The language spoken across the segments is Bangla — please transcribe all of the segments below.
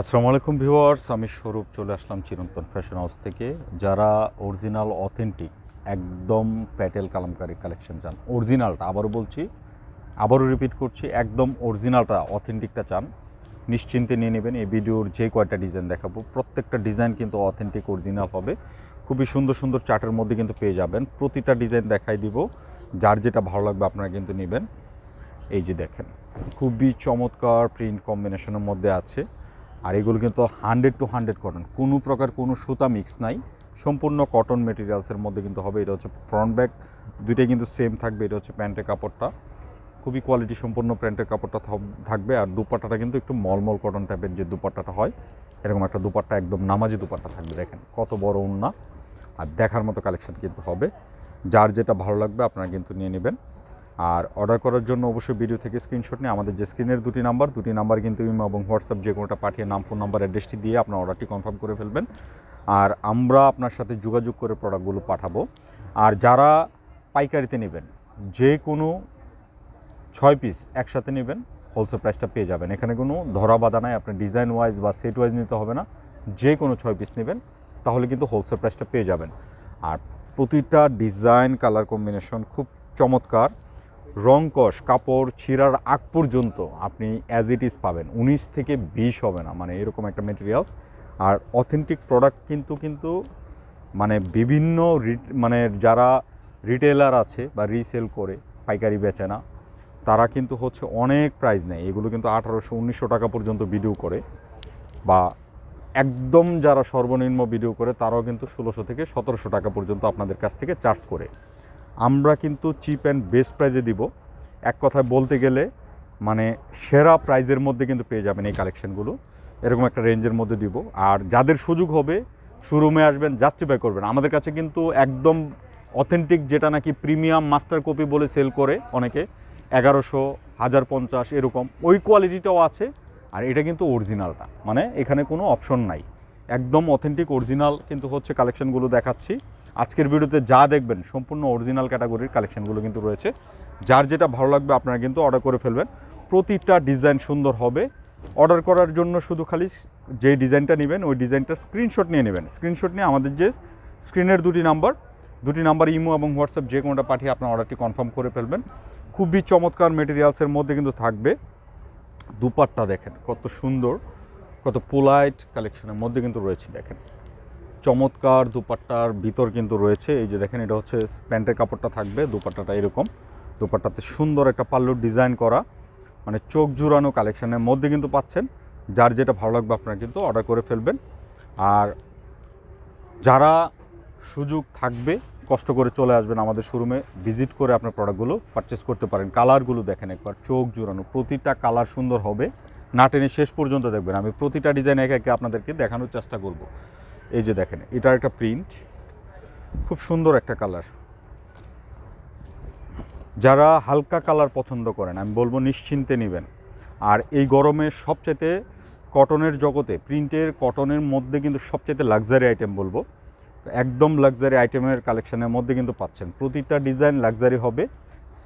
আসসালামু আলাইকুম ভিউয়ার্স, আমি স্বরূপ চলে আসলাম চিরন্তন ফ্যাশন হাউস থেকে। যারা অরিজিনাল অথেন্টিক একদম প্যাটেল কালামকারি কালেকশন চান অরিজিনালটা আবারও বলছি, আবারও রিপিট করছি, একদম অরিজিনালটা অথেন্টিকটা চান, নিশ্চিন্তে নিয়ে নেবেন। এই ভিডিওর যে কয়টা ডিজাইন দেখাবো, প্রত্যেকটা ডিজাইন কিন্তু অথেন্টিক অরিজিনাল হবে। খুবই সুন্দর সুন্দর চার্টের মধ্যে কিন্তু পেয়ে যাবেন। প্রতিটা ডিজাইন দেখাই দিব, যার যেটা ভালো লাগবে আপনারা কিন্তু নেবেন। এই যে দেখেন, খুবই চমৎকার প্রিন্ট কম্বিনেশনের মধ্যে আছে। আর এগুলো কিন্তু হান্ড্রেড টু হান্ড্রেড কটন কোনো প্রকার কোনো সুতা মিক্স নাই। সম্পূর্ণ কটন মেটেরিয়ালসের মধ্যে কিন্তু হবে। এটা হচ্ছে ফ্রন্ট ব্যাক দুইটাই কিন্তু সেম থাকবে। এটা হচ্ছে প্যান্টের কাপড়টা। খুবই কোয়ালিটি সম্পূর্ণ প্যান্টের কাপড়টা থাকবে। আর দুপাট্টাটা কিন্তু একটু মলমল কটন টাইপের যে দুপাট্টাটা হয়, এরকম একটা দুপাট্টা, একদম নামাজি দুপাট্টা থাকবে। দেখেন, কত বড় উন্না। আর দেখার মতো কালেকশন কিন্তু হবে। যার যেটা ভালো লাগবে, আপনারা কিন্তু নিয়ে নেবেন। আর অর্ডার করার জন্য অবশ্যই ভিডিও থেকে স্ক্রিনশট নিয়ে আমাদের যে স্ক্রিনের দুটি নাম্বার দুটি নাম্বার কিন্তু ইমো এবং হোয়াটসঅ্যাপ যে কোনোটা পাঠিয়ে নাম ফোন নাম্বার অ্যাড্রেসটি দিয়ে আপনার অর্ডারটি কনফার্ম করে ফেলবেন। আর আমরা আপনার সাথে যোগাযোগ করে প্রোডাক্টগুলো পাঠাবো। আর যারা পাইকারিতে নেবেন, যে কোনো ছয় পিস একসাথে নেবেন হোলসেল প্রাইসটা পেয়ে যাবেন। এখানে কোনো ধরা বাধা নাই, আপনার ডিজাইন ওয়াইজ বা সেট ওয়াইজ নিতে হবে না। যে কোনো ছয় পিস নেবেন, তাহলে কিন্তু হোলসেল প্রাইসটা পেয়ে যাবেন। আর প্রতিটা ডিজাইন কালার কম্বিনেশন খুব চমৎকার। রং কষ, কাপড় ছিঁড়ার আগ পর্যন্ত আপনি অ্যাজ ইট ইজ পাবেন। উনিশ থেকে বিশ হবে না মানে এরকম একটা মেটেরিয়ালস আর অথেন্টিক প্রোডাক্ট কিন্তু কিন্তু মানে বিভিন্ন মানে যারা রিটেলার আছে বা রিসেল করে, পাইকারি বেচে না, তারা কিন্তু হচ্ছে অনেক প্রাইস নেয়। এগুলো কিন্তু আঠারোশো, উনিশশো টাকা পর্যন্ত ভিডিও করে বা একদম যারা সর্বনিম্ন ভিডিও করে, তারাও কিন্তু ষোলোশো থেকে সতেরোশো টাকা পর্যন্ত আপনাদের কাছ থেকে চার্জ করে। আমরা কিন্তু চিপ অ্যান্ড বেস্ট প্রাইজে দিব। এক কথায় বলতে গেলে মানে সেরা প্রাইজের মধ্যে কিন্তু পেয়ে যাবেন এই কালেকশনগুলো এরকম একটা রেঞ্জের মধ্যে দিব। আর যাদের সুযোগ হবে শোরুমে আসবেন জাস্টিফাই করবেন। আমাদের কাছে কিন্তু একদম অথেন্টিক যেটা নাকি প্রিমিয়াম মাস্টার কপি বলে সেল করে অনেকে, এগারোশো হাজার পঞ্চাশ এরকম। ওই কোয়ালিটিটাও আছে। আর এটা কিন্তু অরিজিনালটা মানে এখানে কোনো অপশন নাই। একদম অথেন্টিক অরিজিনাল কিন্তু হচ্ছে কালেকশনগুলো দেখাচ্ছি। আজকের ভিডিওতে যা দেখবেন, সম্পূর্ণ অরিজিনাল ক্যাটাগরির কালেকশনগুলো কিন্তু রয়েছে। যার যেটা ভালো লাগবে আপনারা কিন্তু অর্ডার করে ফেলবেন। প্রতিটা ডিজাইন সুন্দর হবে। অর্ডার করার জন্য শুধু খালি যে ডিজাইনটা নেবেন, ওই ডিজাইনটা স্ক্রিনশট নিয়ে নেবেন। স্ক্রিনশট নিয়ে আমাদের যে স্ক্রিনের দুটি নাম্বার দুটি নাম্বার ইমো এবং হোয়াটসঅ্যাপ যে কোনোটা পাঠিয়ে আপনার অর্ডারটি কনফার্ম করে ফেলবেন। খুবই চমৎকার মেটেরিয়ালসের মধ্যে কিন্তু থাকবে। দুপাট্টা দেখেন, কত সুন্দর। কত পোলাইট কালেকশনের মধ্যে কিন্তু রয়েছে, দেখেন। চমৎকার দুপাট্টার ভিতর কিন্তু রয়েছে। এই যে দেখেন, এটা হচ্ছে প্যান্টের কাপড়টা থাকবে, দুপাট্টাটা এরকম। দুপাট্টাতে সুন্দর একটা পাল্লুর ডিজাইন করা মানে চোখ জুড়ানো কালেকশনের মধ্যে কিন্তু পাচ্ছেন। যার যেটা ভালো লাগবে আপনারা কিন্তু অর্ডার করে ফেলবেন। আর যারা সুযোগ থাকবে, কষ্ট করে চলে আসবেন আমাদের শোরুমে ভিজিট করে আপনার প্রোডাক্টগুলো পারচেস করতে পারেন। কালারগুলো দেখেন একবার, চোখ জুড়ানো, প্রতিটা কালার সুন্দর হবে। না টেনে শেষ পর্যন্ত দেখবেন। আমি প্রতিটা ডিজাইন একে একে আপনাদেরকে দেখানোর চেষ্টা করব। এই যে দেখেন, এটার একটা প্রিন্ট খুব সুন্দর একটা কালার যারা হালকা কালার পছন্দ করেন, আমি বলব নিশ্চিন্তে নেবেন। আর এই গরমে সবচেয়ে কটনের জগতে প্রিন্টের কটনের মধ্যে কিন্তু সবচেয়ে লাক্সারি আইটেম বলব। একদম লাক্সারি আইটেমের কালেকশনের মধ্যে কিন্তু পাচ্ছেন। প্রতিটা ডিজাইন লাক্সারি হবে।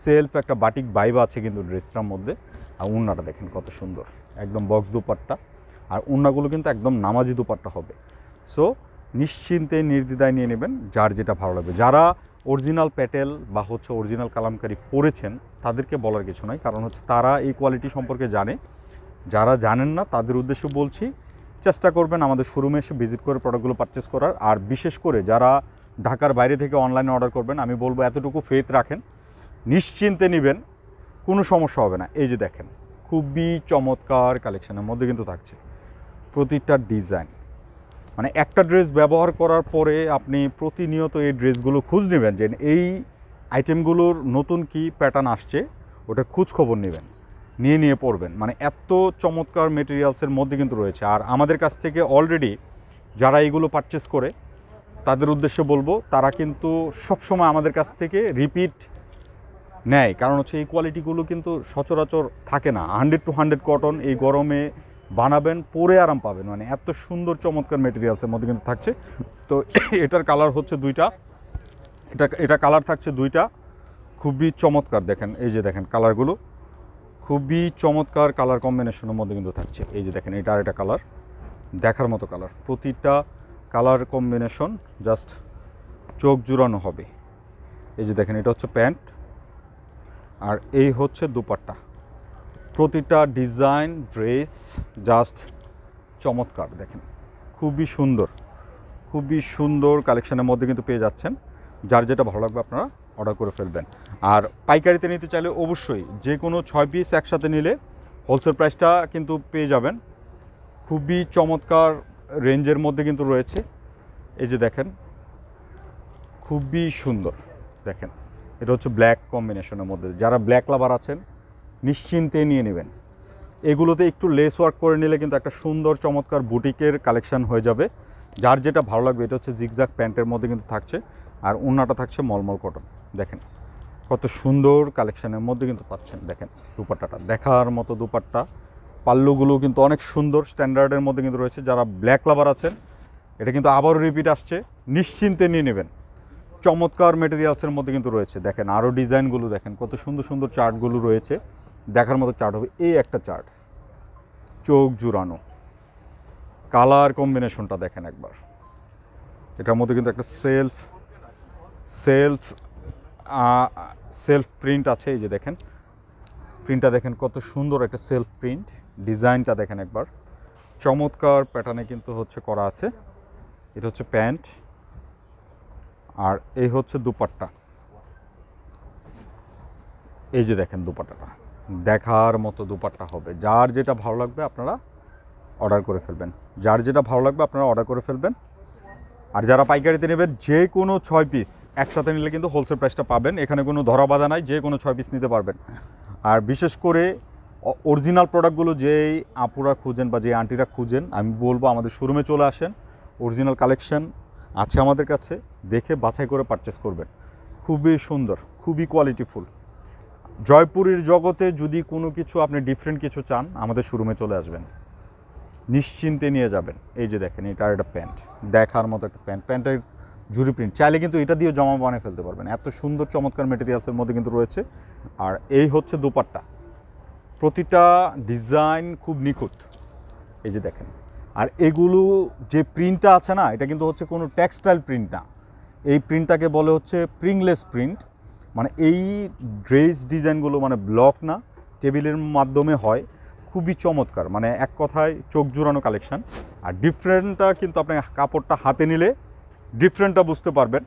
সেলফ একটা বাটিক বাইবা আছে কিন্তু ড্রেসটার মধ্যে। আর উন্নাটা দেখেন কত সুন্দর। একদম বক্স দুপাট্টা। আর উন্নাগুলো কিন্তু একদম নামাজি দুপাট্টা হবে। সো নিশ্চিন্তে নির্দ্বিধায় নিয়ে নেবেন যার যেটা ভালো লাগবে। যারা অরিজিনাল প্যাটেল বা হচ্ছে অরিজিনাল কালামকারি পরেছেন, তাদেরকে বলার কিছু নয় কারণ হচ্ছে তারা এই কোয়ালিটি সম্পর্কে জানে। যারা জানেন না, তাদের উদ্দেশ্য বলছি, চেষ্টা করবেন আমাদের শোরুমে এসে ভিজিট করে প্রোডাক্টগুলো পারচেস করার। আর বিশেষ করে যারা ঢাকার বাইরে থেকে অনলাইনে অর্ডার করবেন, আমি বলব এতটুকু ফেথ রাখেন। নিশ্চিন্তে নেবেন। কোনো সমস্যা হবে না। এই যে দেখেন, খুবই চমৎকার কালেকশনের মধ্যে কিন্তু থাকছে। প্রতিটা ডিজাইন মানে একটা ড্রেস ব্যবহার করার পরে আপনি প্রতিনিয়ত এই ড্রেসগুলো খোঁজ নেবেন যে এই আইটেমগুলোর নতুন কি প্যাটার্ন আসছে, ওটা খোঁজ খবর নেবেন, নিয়ে নিয়ে পড়বেন মানে এত চমৎকার মেটেরিয়ালসের মধ্যে কিন্তু রয়েছে। আর আমাদের কাছ থেকে অলরেডি যারা এইগুলো পারচেস করে, তাদের উদ্দেশ্যে বলব, তারা কিন্তু সবসময় আমাদের কাছ থেকে রিপিট নেয়। কারণ হচ্ছে এই কোয়ালিটিগুলো কিন্তু সচরাচর থাকে না। হান্ড্রেড টু হান্ড্রেড কটন এই গরমে বানাবেন, পরে আরাম পাবেন। মানে এত সুন্দর চমৎকার মেটেরিয়ালসের মধ্যে কিন্তু থাকছে। তো এটার কালার হচ্ছে দুইটা। এটা এটা কালার থাকছে দুইটা। খুবই চমৎকার দেখেন, এই যে দেখেন কালারগুলো খুবই চমৎকার কালার কম্বিনেশনের মধ্যে কিন্তু থাকছে। এই যে দেখেন, এটা দেখেন এটা কালার দেখার মতো কালার প্রতিটা কালার কম্বিনেশন জাস্ট চোখ জুড়ানো হবে। এই যে দেখেন, এটা হচ্ছে প্যান্ট। আর এই হচ্ছে দুপাট্টা। প্রতিটা ডিজাইন, ড্রেস জাস্ট চমৎকার, দেখেন। খুবই সুন্দর খুবই সুন্দর কালেকশনের মধ্যে কিন্তু পেয়ে যাচ্ছেন। যার যেটা ভালো লাগবে আপনারা অর্ডার করে ফেলবেন। আর পাইকারিতে নিতে চাইলে অবশ্যই যে কোনো ছয় পিস একসাথে নিলে হোলসেল প্রাইসটা কিন্তু পেয়ে যাবেন। খুবই চমৎকার রেঞ্জের মধ্যে কিন্তু রয়েছে। এই যে দেখেন, খুবই সুন্দর, দেখেন। এটা হচ্ছে ব্ল্যাক কম্বিনেশনের মধ্যে। যারা ব্ল্যাক লাভার আছেন, নিশ্চিন্তে নিয়ে নেবেন। এগুলোতে একটু লেস ওয়ার্ক করে নিলে কিন্তু একটা সুন্দর, চমৎকার বুটিকের কালেকশন হয়ে যাবে। যার যেটা ভালো লাগবে, এটা হচ্ছে জিগজাক প্যান্টের মধ্যে কিন্তু থাকছে। আর ওড়নাটা থাকছে মলমল কটন দেখেন, কত সুন্দর কালেকশনের মধ্যে কিন্তু পাচ্ছেন। দেখেন, দুপাট্টাটা। দেখার মতো দুপাট্টা। পাল্লুগুলো কিন্তু অনেক সুন্দর স্ট্যান্ডার্ডের মধ্যে কিন্তু রয়েছে। যারা ব্ল্যাক লাভার আছেন, এটা কিন্তু আবারও রিপিট আসছে। নিশ্চিন্তে নিয়ে নেবেন। চমৎকার মেটেরিয়ালসের মধ্যে কিন্তু রয়েছে। দেখেন আরও ডিজাইনগুলো দেখেন, কত সুন্দর সুন্দর চার্টগুলো রয়েছে। দেখার মতো চার্ট হবে এই একটা চার্ট। চোখ জুড়ানো। কালার কম্বিনেশনটা দেখেন একবার। এটার মধ্যে কিন্তু একটা সেলফ সেলফ সেলফ প্রিন্ট আছে, এই যে দেখেন। প্রিন্টটা দেখেন কত সুন্দর একটা সেলফ প্রিন্ট ডিজাইনটা দেখেন একবার। চমৎকার প্যাটার্নে কিন্তু হচ্ছে করা আছে। এটা হচ্ছে প্যান্ট। আর এই হচ্ছে দুপাট্টা। এই যে দেখেন দুপাট্টাটা। দেখার মতো দুপাট্টা হবে। যার যেটা ভালো লাগবে আপনারা অর্ডার করে ফেলবেন। যার যেটা ভালো লাগবে আপনারা অর্ডার করে ফেলবেন। আর যারা পাইকারিতে নেবেন যে কোনো ছয় পিস একসাথে নিলে কিন্তু হোলসেল প্রাইসটা পাবেন। এখানে কোনো ধরা বাধা নাই যে কোনো ছয় পিস নিতে পারবেন। আর বিশেষ করে অরিজিনাল প্রোডাক্টগুলো যেই আপুরা খুঁজেন বা যে আন্টিরা খুঁজেন, আমি বলব আমাদের শোরুমে চলে আসেন। অরিজিনাল কালেকশন আছে আমাদের কাছে। দেখে বাছাই করে পারচেস করবেন। খুবই সুন্দর, খুবই কোয়ালিটিফুল জয়পুরের জগতে যদি কোনো কিছু আপনি ডিফারেন্ট কিছু চান, আমাদের শোরুমে চলে আসবেন। নিশ্চিন্তে নিয়ে যাবেন। এই যে দেখেন, এটা একটা প্যান্ট দেখার মতো একটা প্যান্ট প্যান্টের জুরি প্রিন্ট চাইলে কিন্তু এটা দিয়ে জমা বানিয়ে ফেলতে পারবেন। এত সুন্দর, চমৎকার মেটেরিয়ালসের মধ্যে কিন্তু রয়েছে। আর এই হচ্ছে দুপাট্টা। প্রতিটা ডিজাইন খুব নিখুঁত। এই যে দেখেন। আর এগুলো যে প্রিন্টটা আছে না, এটা কিন্তু হচ্ছে কোনো টেক্সটাইল প্রিন্ট না। এই প্রিন্টটাকে বলে হচ্ছে প্রিংলেস প্রিন্ট মানে এই ড্রেস ডিজাইনগুলো মানে ব্লক না, টেবিলের মাধ্যমে হয়, খুবই চমৎকার মানে এক কথায় চোখ জুড়ানো কালেকশান আর ডিফারেন্টটা কিন্তু আপনি কাপড়টা হাতে নিলে ডিফারেন্টটা বুঝতে পারবেন।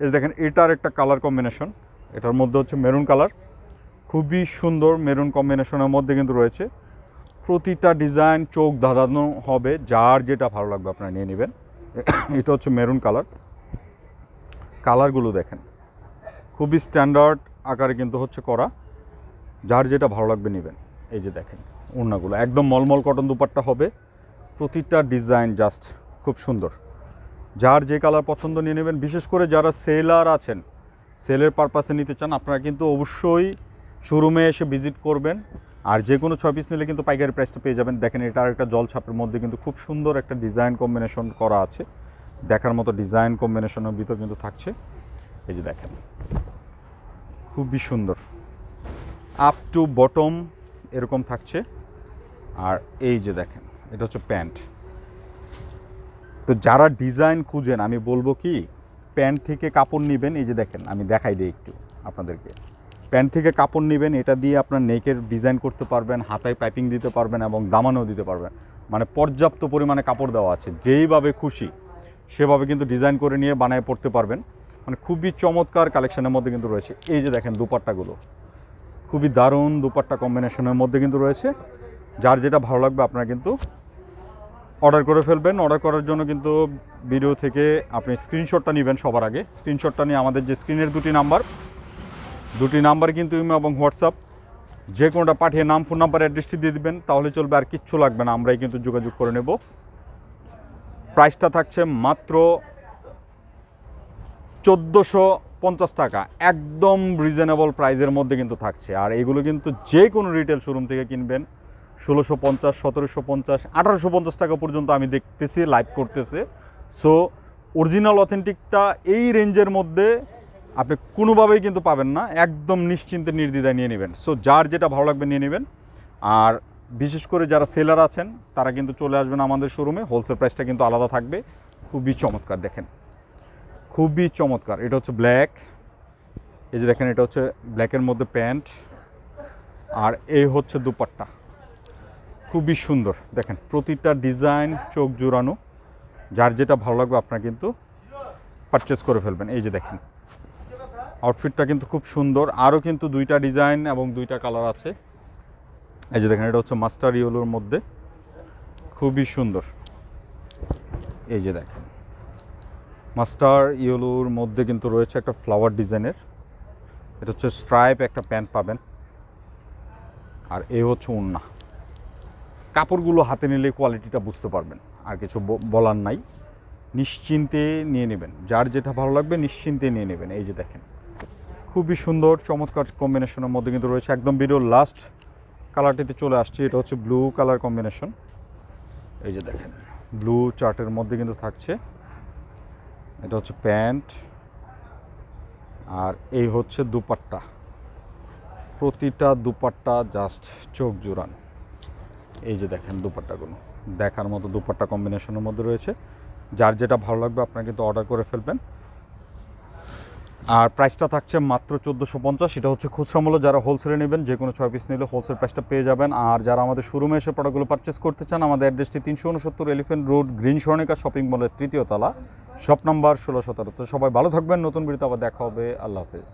এই দেখেন, এটার একটা কালার কম্বিনেশন এটার মধ্যে হচ্ছে মেরুন কালার খুবই সুন্দর মেরুন কম্বিনেশনের মধ্যে কিন্তু রয়েছে। প্রতিটা ডিজাইন চোখ ধাঁধানো হবে, যার যেটা ভালো লাগবে আপনারা নিয়ে নেবেন। এটা হচ্ছে মেরুন কালার কালারগুলো দেখেন। খুবই স্ট্যান্ডার্ড আকারে কিন্তু হচ্ছে করা। যার যেটা ভালো লাগবে নেবেন। এই যে দেখেন, ওড়নাগুলো। একদম মলমল কটন দুপাট্টা হবে। প্রতিটা ডিজাইন জাস্ট খুব সুন্দর। যার যে কালার পছন্দ নিয়ে নেবেন, বিশেষ করে যারা সেলার আছেন সেলের পারপাসে নিতে চান, আপনারা কিন্তু অবশ্যই শোরুমে এসে ভিজিট করবেন। আর যে কোনো ছয় পিস নিলে কিন্তু পাইকারি প্রাইসটা পেয়ে যাবেন। দেখেন, এটা আর একটা জল ছাপের মধ্যে কিন্তু খুব সুন্দর একটা ডিজাইন কম্বিনেশন করা আছে। দেখার মতো ডিজাইন কম্বিনেশনের ভিতর কিন্তু থাকছে। এই যে দেখেন, খুবই সুন্দর। আপ টু বটম এরকম থাকছে। আর এই যে দেখেন, এটা হচ্ছে প্যান্ট। তো যারা ডিজাইন খুঁজেন, আমি বলব কি, প্যান্ট থেকে কাপড় নেবেন, এই যে দেখেন, আমি দেখাই দিই একটু আপনাদেরকে। প্যান্ট থেকে কাপড় নেবেন, এটা দিয়ে আপনার নেকের ডিজাইন করতে পারবেন, হাতায় পাইপিং দিতে পারবেন এবং দামানও দিতে পারবেন। মানে পর্যাপ্ত পরিমাণে কাপড় দেওয়া আছে, যেইভাবে খুশি। সেভাবে কিন্তু ডিজাইন করে নিয়ে বানায় পড়তে পারবেন। মানে খুবই চমৎকার কালেকশনের মধ্যে কিন্তু রয়েছে। এই যে দেখেন দুপাট্টাগুলো। খুবই দারুণ দুপাট্টা কম্বিনেশনের মধ্যে কিন্তু রয়েছে। যার যেটা ভালো লাগবে আপনারা কিন্তু অর্ডার করে ফেলবেন। অর্ডার করার জন্য কিন্তু ভিডিও থেকে আপনি স্ক্রিনশটটা নেবেন সবার আগে। স্ক্রিনশটটা নিয়ে আমাদের যে স্ক্রিনের দুটি নাম্বার দুটি নাম্বার কিন্তু ইমো এবং হোয়াটসঅ্যাপ যে কোনোটা পাঠিয়ে নাম ফোন নাম্বার অ্যাড্রেসটি দিয়ে দিবেন, তাহলে চলবে আর কিচ্ছু লাগবে না। আমরাই কিন্তু যোগাযোগ করে নেব। প্রাইসটা থাকছে মাত্র চোদ্দোশো পঞ্চাশ টাকা। একদম রিজনেবল প্রাইজের মধ্যে কিন্তু থাকছে। আর এগুলো কিন্তু যে কোনো রিটেল শোরুম থেকে কিনবেন। ষোলোশো পঞ্চাশ, সতেরোশো পঞ্চাশ, আঠারোশো পঞ্চাশ টাকা পর্যন্ত আমি দেখতেছি লাইভ করতেছে। সো অরিজিনাল অথেন্টিকটা এই রেঞ্জের মধ্যে আপনি কোনোভাবেই কিন্তু পাবেন না। একদম নিশ্চিন্তে নির্দ্বিধায় নিয়ে নেবেন। সো যার যেটা ভালো লাগবে নিয়ে নেবেন। আর বিশেষ করে যারা সেলার আছেন, তারা কিন্তু চলে আসবেন আমাদের শোরুমে। হোলসেল প্রাইসটা কিন্তু আলাদা থাকবে। খুবই চমৎকার, দেখেন। খুবই চমৎকার। এটা হচ্ছে ব্ল্যাক। এই যে দেখেন, এটা হচ্ছে ব্ল্যাকের মধ্যে প্যান্ট। আর এই হচ্ছে দুপাট্টা। খুবই সুন্দর, দেখেন। প্রতিটা ডিজাইন চোখ জোড়ানো। যার যেটা ভালো লাগবে আপনারা কিন্তু পারচেস করে ফেলবেন। এই যে দেখেন। আউটফিটটা কিন্তু খুব সুন্দর। আরও কিন্তু দুইটা ডিজাইন এবং দুইটা কালার আছে। এই যে দেখেন, এটা হচ্ছে মাস্টার ইয়েলোর মধ্যে। খুবই সুন্দর। এই যে দেখেন, মাস্টার ইয়েলোর মধ্যে কিন্তু রয়েছে একটা ফ্লাওয়ার ডিজাইনের। এটা হচ্ছে স্ট্রাইপ একটা প্যান্ট পাবেন। আর এই হচ্ছে উন্না কাপড়গুলো হাতে নিলে কোয়ালিটিটা বুঝতে পারবেন, আর কিছু বলার নাই। নিশ্চিন্তে নিয়ে নেবেন। যার যেটা ভালো লাগবে নিশ্চিন্তে নিয়ে নেবেন। এই যে দেখেন, খুবই সুন্দর, চমৎকার কম্বিনেশনের মধ্যে কিন্তু রয়েছে। একদম ভিডিওর লাস্ট কালারটিতে চলে আসছে, এটা হচ্ছে ব্লু কালার কম্বিনেশন এই যে দেখেন ব্লু চার্টের মধ্যে কিন্তু থাকছে। এটা হচ্ছে প্যান্ট, আর এই হচ্ছে দুপাট্টা। প্রতিটা দুপাট্টা জাস্ট চোখ জোড়ান। এই যে দেখেন দুপাট্টাগুলো, দেখার মতো দুপাট্টা কম্বিনেশনের মধ্যে রয়েছে। যার যেটা ভালো লাগবে, আপনারা কিন্তু অর্ডার করে ফেলবেন। আর প্রাইসটা থাকছে মাত্র চোদ্দোশো পঞ্চাশ। সেটা হচ্ছে খুচরা মূল্য। যারা হোলসেলে নেবেন, যে কোনো ছয় পিস নিলে হোলসেল প্রাইসটা পেয়ে যাবেন। আর যারা আমাদের শোরুমে এসে প্রোডাক্টগুলো পারচেস করতে চান, আমাদের অ্যাড্রেসটি তিনশো উনসত্তর এলিফেন্ট রোড গ্রিন সরণিকা শপিং মলের তৃতীয় তলা শপ নাম্বার ষোলো সতেরো। তো সবাই ভালো থাকবেন। নতুন বিড়িতে আবার দেখা হবে। আল্লাহ হাফেজ।